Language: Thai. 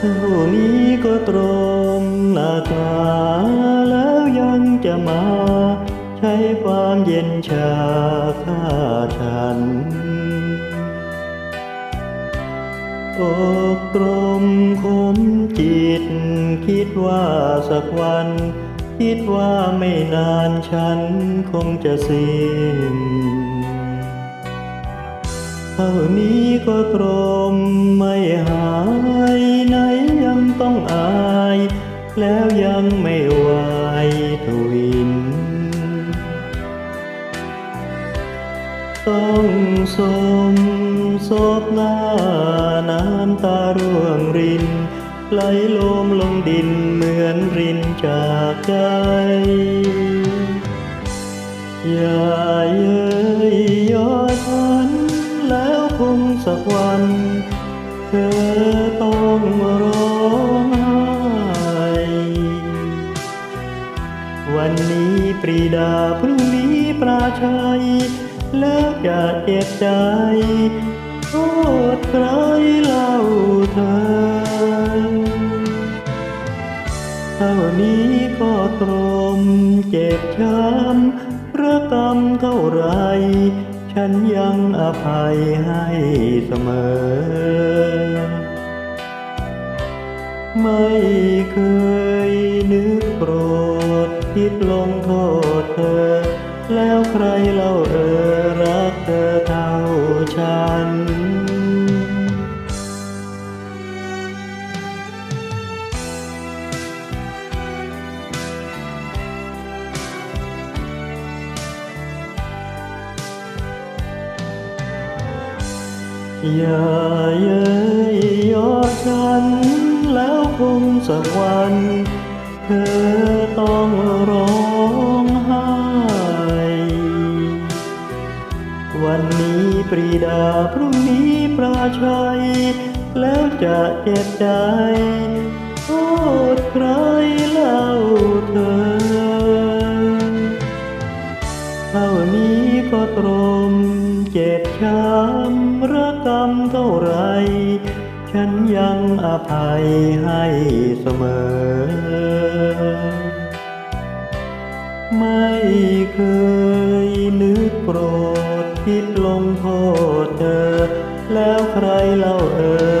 เท่านี้ก็ตรมหนักหนาแล้วยังจะมา ใช้ความเย็นชาฆ่าฉันอกตรมคมจิต คิดว่าสักวัน คิดว่าไม่นานฉันคงจะสิ้นเท่านี้ก็ตรมไม่หาย ต้องอาย แล้วยังไม่ไหวทวิน ต้องสมศพหน้าน้ำตาร่วงริน ไหลลมลงดินเหมือนรินจากใจ อย่าเย้ยยอฉันแล้วคงสักวัน เธอต้องร้องไห้วันนี้ปรีดาพรุ่งนี้ปราชัย แล้วจะเจ็บใจ โทษใครเล่าเธอเท่านี้ก็ตรมเจ็บช้ำระกำเท่าไร ฉันยังอภัยให้เสมอ เคยนึกโกรธคิดลงโทษเธอ แล้วใครเล่าเออรักเธอเท่าฉันอย่าเย้ยยอฉัน แล้วคงสักวัน เธอต้องร้องไห้ วันนี้ปรีดาพรุ่งนี้ปราชัย แล้วจะเจ็บใจโทษใครเล่าเธอ เท่านี้ก็ตรมเจ็บช้ำระกำเท่าไร ฉันยังอภัยให้เสมอ ไม่เคยนึกโกรธคิดลงโทษเธอ แล้วใครเล่าเออรักเธอ